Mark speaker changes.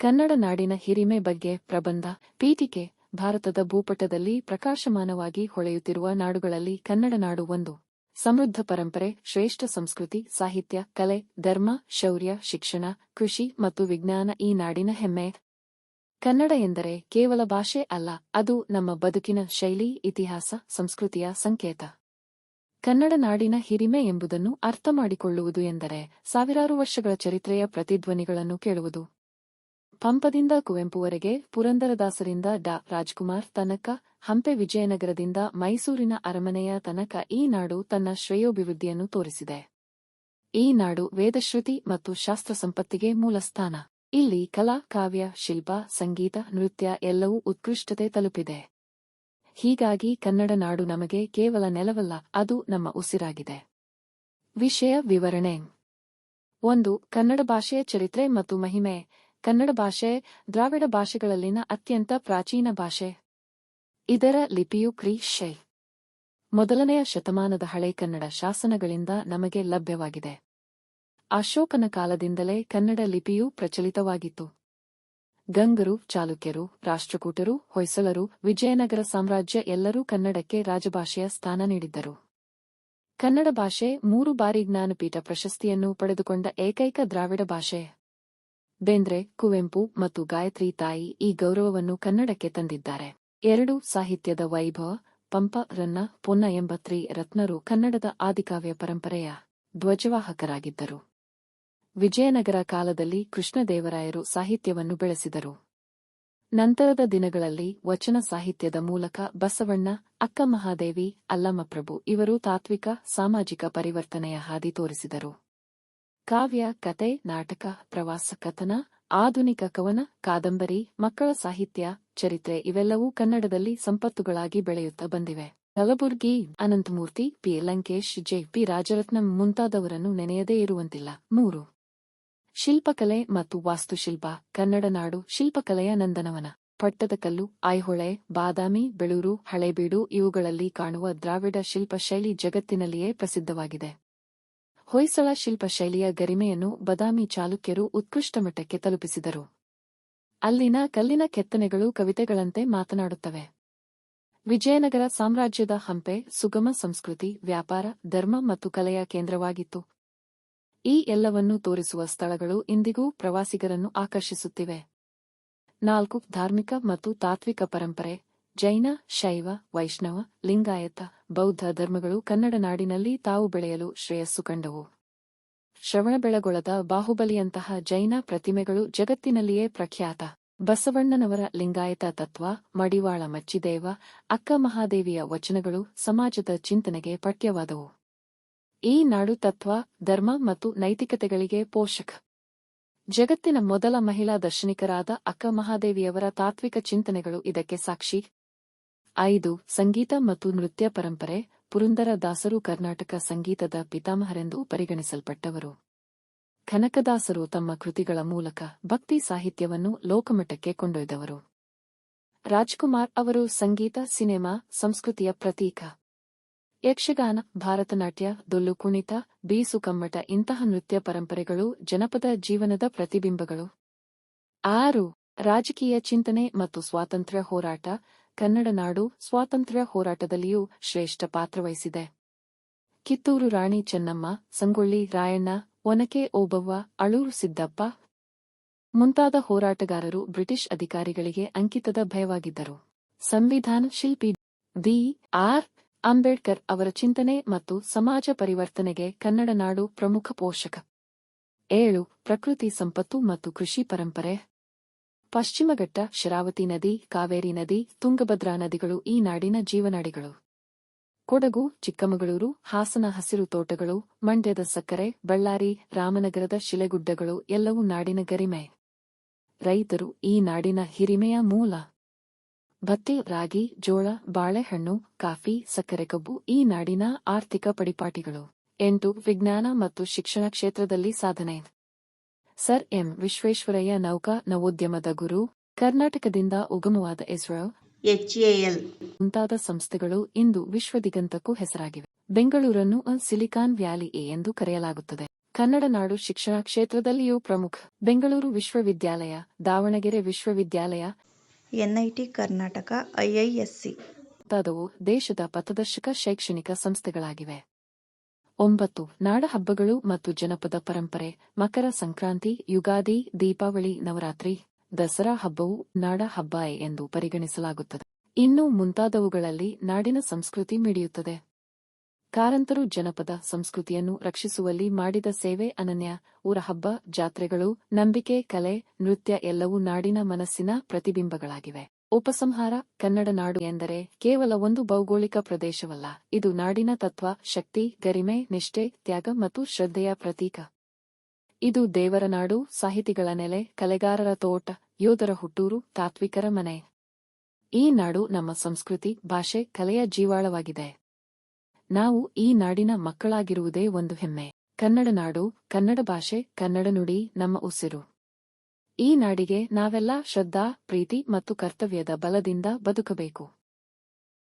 Speaker 1: ಕನ್ನಡ ನಾಡಿನ ಹಿರಿಮೆ ಬಗ್ಗೆ ಪ್ರಬಂಧ, ಪೀಠಿಕೆ, ಭಾರತದ ಭೂಪಟದಲ್ಲಿ ಪ್ರಕಾಶಮಾನವಾಗಿ ಹೊಳೆಯುತ್ತಿರುವ ನಾಡುಗಳಲ್ಲಿ ಕನ್ನಡ ನಾಡು ಒಂದು. ಸಮೃದ್ಧ ಪರಂಪರೆ, ಶ್ರೇಷ್ಠ ಸಂಸ್ಕೃತಿ, ಸಾಹಿತ್ಯ, ಕಲೆ, ಧರ್ಮ, ಶೌರ್ಯ, ಶಿಕ್ಷಣ, ಕೃಷಿ ಮತ್ತು ವಿಜ್ಞಾನ ಈ ನಾಡಿನ ಹೆಮ್ಮೆ. ಕನ್ನಡ ಎಂದರೆ ಕೇವಲ ಭಾಷೆ ಅಲ್ಲ, ಅದು ನಮ್ಮ ಬದುಕಿನ ಶೈಲಿ, ಇತಿಹಾಸ, ಸಂಸ್ಕೃತಿಯ ಸಂಕೇತ. ಕನ್ನಡ ನಾಡಿನ ಹಿರಿಮೆ ಎಂಬುದನ್ನು ಅರ್ಥಮಾಡಿಕೊಳ್ಳುವುದು ಎಂದರೆ ಸಾವಿರಾರು ವರ್ಷಗಳ ಚರಿತ್ರೆಯ ಪ್ರತಿಧ್ವನಿಗಳನ್ನು ಕೇಳುವುದು. ಪಂಪದಿಂದ ಕುವೆಂಪುವರೆಗೆ ಪುರಂದರದಾಸರಿಂದ ಡಾ. ರಾಜ್ಕುಮಾರ್ ತನಕ, ಹಂಪೆ ವಿಜಯನಗರದಿಂದ ಮೈಸೂರಿನ ಅರಮನೆಯ ತನಕ ಈ ನಾಡು ತನ್ನ ಶ್ರೇಯೋಭಿವೃದ್ಧಿಯನ್ನು ತೋರಿಸಿದೆ. ಈ ನಾಡು ವೇದಶ್ರುತಿ ಮತ್ತು ಶಾಸ್ತ್ರ ಸಂಪತ್ತಿಗೆ ಮೂಲಸ್ಥಾನ. ಇಲ್ಲಿ ಕಲಾ, ಕಾವ್ಯ, ಶಿಲ್ಪ, ಸಂಗೀತ, ನೃತ್ಯ ಎಲ್ಲವೂ ಉತ್ಕೃಷ್ಟತೆ ತಲುಪಿದೆ. ಹೀಗಾಗಿ ಕನ್ನಡ ನಾಡು ನಮಗೆ ಕೇವಲ ನೆಲವಲ್ಲ, ಅದು ನಮ್ಮ ಉಸಿರಾಗಿದೆ. ವಿಷಯ ವಿವರಣೆ. ಒಂದು, ಕನ್ನಡ ಭಾಷೆಯ ಚರಿತ್ರೆ ಮತ್ತು ಮಹಿಮೆ. ಕನ್ನಡ ಭಾಷೆ ದ್ರಾವಿಡ ಭಾಷೆಗಳಲ್ಲಿನ ಅತ್ಯಂತ ಪ್ರಾಚೀನ ಭಾಷೆ. ಇದರ ಲಿಪಿಯು ಕ್ರಿ ಶೈ. ಮೊದಲನೆಯ ಶತಮಾನದ ಹಳೆ ಕನ್ನಡ ಶಾಸನಗಳಿಂದ ನಮಗೆ ಲಭ್ಯವಾಗಿದೆ. ಅಶೋಕನ ಕಾಲದಿಂದಲೇ ಕನ್ನಡ ಲಿಪಿಯು ಪ್ರಚಲಿತವಾಗಿತ್ತು. ಗಂಗರು, ಚಾಲುಕ್ಯರು, ರಾಷ್ಟ್ರಕೂಟರು, ಹೊಯ್ಸಳರು, ವಿಜಯನಗರ ಸಾಮ್ರಾಜ್ಯ ಎಲ್ಲರೂ ಕನ್ನಡಕ್ಕೆ ರಾಜಭಾಷೆಯ ಸ್ಥಾನ ನೀಡಿದ್ದರು. ಕನ್ನಡ ಭಾಷೆ ಮೂರು ಬಾರಿ ಜ್ಞಾನಪೀಠ ಪ್ರಶಸ್ತಿಯನ್ನು ಪಡೆದುಕೊಂಡ ಏಕೈಕ ದ್ರಾವಿಡ ಭಾಷೆ. ಬೇಂದ್ರೆ, ಕುವೆಂಪು ಮತ್ತು ಗಾಯತ್ರಿ ತಾಯಿ ಈ ಗೌರವವನ್ನು ಕನ್ನಡಕ್ಕೆ ತಂದಿದ್ದಾರೆ. ಎರಡು ಸಾಹಿತ್ಯದ ವೈಭವ, ಪಂಪ ರನ್ನ ಪೊನ್ನ ಎಂಬತ್ರಿ ರತ್ನರು ಕನ್ನಡದ ಆದಿಕಾವ್ಯ ಪರಂಪರೆಯ ಧ್ವಜವಾಹಕರಾಗಿದ್ದರು. ವಿಜಯನಗರ ಕಾಲದಲ್ಲಿ ಕೃಷ್ಣದೇವರಾಯರು ಸಾಹಿತ್ಯವನ್ನು ಬೆಳೆಸಿದರು. ನಂತರದ ದಿನಗಳಲ್ಲಿ ವಚನ ಸಾಹಿತ್ಯದ ಮೂಲಕ ಬಸವಣ್ಣ ಅಕ್ಕಮಹಾದೇವಿ ಅಲ್ಲಮಪ್ರಭು ಇವರು ತಾತ್ವಿಕ, ಸಾಮಾಜಿಕ ಪರಿವರ್ತನೆಯ ಹಾದಿ ತೋರಿಸಿದರು. ಕಾವ್ಯ, ಕತೆ, ನಾಟಕ, ಪ್ರವಾಸ, ಕಥನ, ಆಧುನಿಕ ಕವನ, ಕಾದಂಬರಿ, ಮಕ್ಕಳ ಸಾಹಿತ್ಯ, ಚರಿತ್ರೆ ಇವೆಲ್ಲವೂ ಕನ್ನಡದಲ್ಲಿ ಸಂಪತ್ತುಗಳಾಗಿ ಬೆಳೆಯುತ್ತಾ ಬಂದಿವೆ. Kalaburgi, Ananthamurthy P. Lankesh, J. P. Rajaratnam ಮುಂತಾದವರನ್ನು ನೆನೆಯದೇ ಇರುವಂತಿಲ್ಲ. ಮೂರು. ಶಿಲ್ಪಕಲೆ ಮತ್ತು ವಾಸ್ತುಶಿಲ್ಪ, ಕನ್ನಡ ನಾಡು, ಶಿಲ್ಪಕಲೆಯ ನಂದನವನ. ಪಟ್ಟದಕಲ್ಲು ಐಹೊಳೆ ಬಾದಾಮಿ, ಬೆಳೂರು, ಹಳೇಬೀಡು ಇವುಗಳಲ್ಲಿ ಕಾಣುವ ದ್ರಾವಿಡ ಶಿಲ್ಪಶೈಲಿ ಜಗತ್ತಿನಲ್ಲಿಯೇ ಪ್ರಸಿದ್ಧವಾಗಿದೆ. ಹೊಯ್ಸಳ ಶಿಲ್ಪ ಶೈಲಿಯ ಗರಿಮೆಯನ್ನು ಬದಾಮಿ ಚಾಲುಕ್ಯರು ಉತ್ಕೃಷ್ಟ ಮಟ್ಟಕ್ಕೆ ತಲುಪಿಸಿದರು. ಅಲ್ಲಿನ ಕಲ್ಲಿನ ಕೆತ್ತನೆಗಳು ಕವಿತೆಗಳಂತೆ ಮಾತನಾಡುತ್ತವೆ. ವಿಜಯನಗರ ಸಾಮ್ರಾಜ್ಯದ ಹಂಪೆ, ಸುಗಮ ಸಂಸ್ಕೃತಿ, ವ್ಯಾಪಾರ, ಧರ್ಮ ಮತ್ತು ಕಲೆಯ ಕೇಂದ್ರವಾಗಿತ್ತು. ಈ ಎಲ್ಲವನ್ನೂ ತೋರಿಸುವ ಸ್ಥಳಗಳು ಇಂದಿಗೂ ಪ್ರವಾಸಿಗರನ್ನು ಆಕರ್ಷಿಸುತ್ತಿವೆ. ನಾಲ್ಕು ಧಾರ್ಮಿಕ ಮತ್ತು ತಾತ್ವಿಕ ಪರಂಪರೆ ಜೈನ, ಶೈವ, ವೈಷ್ಣವ, ಲಿಂಗಾಯತ, ಬೌದ್ಧ ಧರ್ಮಗಳು ಕನ್ನಡ ನಾಡಿನಲ್ಲಿ ತಾವು ಬೆಳೆಯಲು ಶ್ರೇಯಸ್ಸು ಕಂಡವು. ಶ್ರವಣಬೆಳಗೊಳದ ಬಾಹುಬಲಿಯಂತಹ ಜೈನ ಪ್ರತಿಮೆಗಳು ಜಗತ್ತಿನಲ್ಲಿಯೇ ಪ್ರಖ್ಯಾತ. ಬಸವಣ್ಣನವರ ಲಿಂಗಾಯತ ತತ್ವ, ಮಡಿವಾಳ ಮಚ್ಚಿದೇವ, ಅಕ್ಕ ಮಹಾದೇವಿಯ ವಚನಗಳು ಸಮಾಜದ ಚಿಂತನೆಗೆ ಪಠ್ಯವಾದವು. ಈ ನಾಡು ತತ್ವ, ಧರ್ಮ ಮತ್ತು ನೈತಿಕತೆಗಳಿಗೆ ಪೋಷಕ. ಜಗತ್ತಿನ ಮೊದಲ ಮಹಿಳಾ ದರ್ಶನಿಕರಾದ ಅಕ್ಕ ಮಹಾದೇವಿಯವರ ತಾತ್ವಿಕ ಚಿಂತನೆಗಳು ಇದಕ್ಕೆ ಸಾಕ್ಷಿ. ಐದು, ಸಂಗೀತ ಮತ್ತು ನೃತ್ಯ ಪರಂಪರೆ, ಪುರಂದರ ದಾಸರು ಕರ್ನಾಟಕ ಸಂಗೀತದ ಪಿತಾಮಹರೆಂದು ಪರಿಗಣಿಸಲ್ಪಟ್ಟವರು. ಕನಕದಾಸರು ತಮ್ಮ ಕೃತಿಗಳ ಮೂಲಕ ಭಕ್ತಿ ಸಾಹಿತ್ಯವನ್ನು ಲೋಕಮಟ್ಟಕ್ಕೆ ಕೊಂಡೊಯ್ದವರು. ರಾಜ್ಕುಮಾರ್ ಅವರು ಸಂಗೀತ, ಸಿನೆಮಾ, ಸಂಸ್ಕೃತಿಯ ಪ್ರತೀಕ. ಯಕ್ಷಗಾನ, ಭಾರತನಾಟ್ಯ, ದೊಲ್ಲು ಕುಣಿತ, ಬೀಸು ಕಮ್ಮಟ ಇಂತಹ ನೃತ್ಯ ಪರಂಪರೆಗಳು ಜನಪದ ಜೀವನದ ಪ್ರತಿಬಿಂಬಗಳು. ಆರು, ರಾಜಕೀಯ ಚಿಂತನೆ ಮತ್ತು ಸ್ವಾತಂತ್ರ್ಯ ಹೋರಾಟ ಕನ್ನಡ ನಾಡು ಸ್ವಾತಂತ್ರ್ಯ ಹೋರಾಟದಲ್ಲಿಯೂ ಶ್ರೇಷ್ಠ ಪಾತ್ರವಹಿಸಿದೆ ಕಿತ್ತೂರು ರಾಣಿ ಚೆನ್ನಮ್ಮ, ಸಂಗೊಳ್ಳಿ ರಾಯಣ್ಣ, ಒನಕೆ ಓಬವ್ವ, ಅಳೂರು ಸಿದ್ದಪ್ಪ ಮುಂತಾದ ಹೋರಾಟಗಾರರು ಬ್ರಿಟಿಷ್ ಅಧಿಕಾರಿಗಳಿಗೆ ಅಂಕಿತದ ಭಯವಾಗಿದ್ದರು. ಸಂವಿಧಾನ ಶಿಲ್ಪಿ ಬಿ ಆರ್. ಅಂಬೇಡ್ಕರ್ ಅವರ ಚಿಂತನೆ ಮತ್ತು ಸಮಾಜ ಪರಿವರ್ತನೆಗೆ ಕನ್ನಡ ನಾಡು ಪ್ರಮುಖ ಪೋಷಕ. ಏಳು. ಪ್ರಕೃತಿ ಸಂಪತ್ತು ಮತ್ತು ಕೃಷಿ ಪರಂಪರೆ. ಪಶ್ಚಿಮಘಟ್ಟ ಶರಾವತಿ ನದಿ, ಕಾವೇರಿ ನದಿ, ತುಂಗಭದ್ರಾ ನದಿಗಳು ಈ ನಾಡಿನ ಜೀವನಾಡಿಗಳು. ಕೊಡಗು, ಚಿಕ್ಕಮಗಳೂರು, ಹಾಸನ ಹಸಿರು ತೋಟಗಳು, ಮಂಡ್ಯದ ಸಕ್ಕರೆ, ಬಳ್ಳಾರಿ, ರಾಮನಗರದ ಶಿಲೆಗುಡ್ಡಗಳು ಎಲ್ಲವೂ ನಾಡಿನ ಗರಿಮೆ. ರೈತರು ಈ ನಾಡಿನ ಹಿರಿಮೆಯ ಮೂಲ. ಭತ್ತಿ, ರಾಗಿ, ಜೋಳ, ಬಾಳೆಹಣ್ಣು, ಕಾಫಿ, ಸಕ್ಕರೆ ಕಬ್ಬು ಈ ನಾಡಿನ ಆರ್ಥಿಕ ಪಡಿಪಾಟಿಗಳು. ಎಂಟು, ವಿಜ್ಞಾನ ಮತ್ತು ಶಿಕ್ಷಣ ಕ್ಷೇತ್ರದಲ್ಲಿ ಸಾಧನೆ. Sir M. ವಿಶ್ವೇಶ್ವರಯ್ಯ ನೌಕಾ ನವೋದ್ಯಮದ ಗುರು ಕರ್ನಾಟಕದಿಂದ ಉಗಮವಾದ ಇಸ್ರೋ
Speaker 2: ಎಚ್ಎಎಲ್.
Speaker 1: ಮುಂತಾದ ಸಂಸ್ಥೆಗಳು ಇಂದು ವಿಶ್ವದಿಗಂತಕ್ಕೂ ಹೆಸರಾಗಿವೆ. ಬೆಂಗಳೂರನ್ನು ಸಿಲಿಕಾನ್ ವ್ಯಾಲಿ ಎ ಎಂದು ಕರೆಯಲಾಗುತ್ತದೆ. ಕನ್ನಡ ನಾಡು ಶಿಕ್ಷಣ ಕ್ಷೇತ್ರದಲ್ಲಿಯೂ ಪ್ರಮುಖ. ಬೆಂಗಳೂರು ವಿಶ್ವವಿದ್ಯಾಲಯ ದಾವಣಗೆರೆ ವಿಶ್ವವಿದ್ಯಾಲಯ
Speaker 2: ಎನ್ಐಟಿ ಕರ್ನಾಟಕ ಐಐಎಸ್ಸಿ
Speaker 1: ಮುಂತಾದವು ದೇಶದ ಪಥದರ್ಶಕ ಶೈಕ್ಷಣಿಕ ಸಂಸ್ಥೆಗಳಾಗಿವೆ. ಒಂಬತ್ತು ನಾಡ ಹಬ್ಬಗಳು ಮತ್ತು ಜನಪದ ಪರಂಪರೆ, ಮಕರ ಸಂಕ್ರಾಂತಿ, ಯುಗಾದಿ, ದೀಪಾವಳಿ, ನವರಾತ್ರಿ, ದಸರಾ ಹಬ್ಬವು ನಾಡ ಹಬ್ಬ ಎಂದು ಪರಿಗಣಿಸಲಾಗುತ್ತದೆ. ಇನ್ನು ಮುಂತಾದವುಗಳಲ್ಲಿ ನಾಡಿನ ಸಂಸ್ಕೃತಿ ಮಿಡಿಯುತ್ತದೆ. ಕಾರಂತರು ಜನಪದ ಸಂಸ್ಕೃತಿಯನ್ನು ರಕ್ಷಿಸುವಲ್ಲಿ ಮಾಡಿದ ಸೇವೆ ಅನನ್ಯ ಊರ ಹಬ್ಬ ಜಾತ್ರೆಗಳು, ನಂಬಿಕೆ, ಕಲೆ, ನೃತ್ಯ ಎಲ್ಲವೂ ನಾಡಿನ ಮನಸ್ಸಿನ ಪ್ರತಿಬಿಂಬಗಳಾಗಿವೆ. ಉಪಸಂಹಾರ ಕನ್ನಡ ನಾಡು ಎಂದರೆ ಕೇವಲ ಒಂದು ಭೌಗೋಳಿಕ ಪ್ರದೇಶವಲ್ಲ. ಇದು ನಾಡಿನ ತತ್ವ, ಶಕ್ತಿ, ಗರಿಮೆ, ನಿಷ್ಠೆ, ತ್ಯಾಗ ಮತ್ತು ಶ್ರದ್ಧೆಯ ಪ್ರತೀಕ. ಇದು ದೇವರ ನಾಡು, ಸಾಹಿತಿಗಳ ನೆಲೆ, ಕಲೆಗಾರರ ತೋಟ, ಯೋಧರ ಹುಟ್ಟೂರು, ತಾತ್ವಿಕರ ಮನೆ. ಈ ನಾಡು ನಮ್ಮ ಸಂಸ್ಕೃತಿ, ಭಾಷೆ, ಕಲೆಯ ಜೀವಾಳವಾಗಿದೆ. ನಾವು ಈ ನಾಡಿನ ಮಕ್ಕಳಾಗಿರುವುದೇ ಒಂದು ಹೆಮ್ಮೆ. ಕನ್ನಡ ನಾಡು, ಕನ್ನಡ ಭಾಷೆ, ಕನ್ನಡ ನುಡಿ, ನಮ್ಮ ಉಸಿರು. ಈ ನಾಡಿಗೆ ನಾವೆಲ್ಲ ಶ್ರದ್ಧಾ ಪ್ರೀತಿ ಮತ್ತು ಕರ್ತವ್ಯದ ಬಲದಿಂದ ಬದುಕಬೇಕು.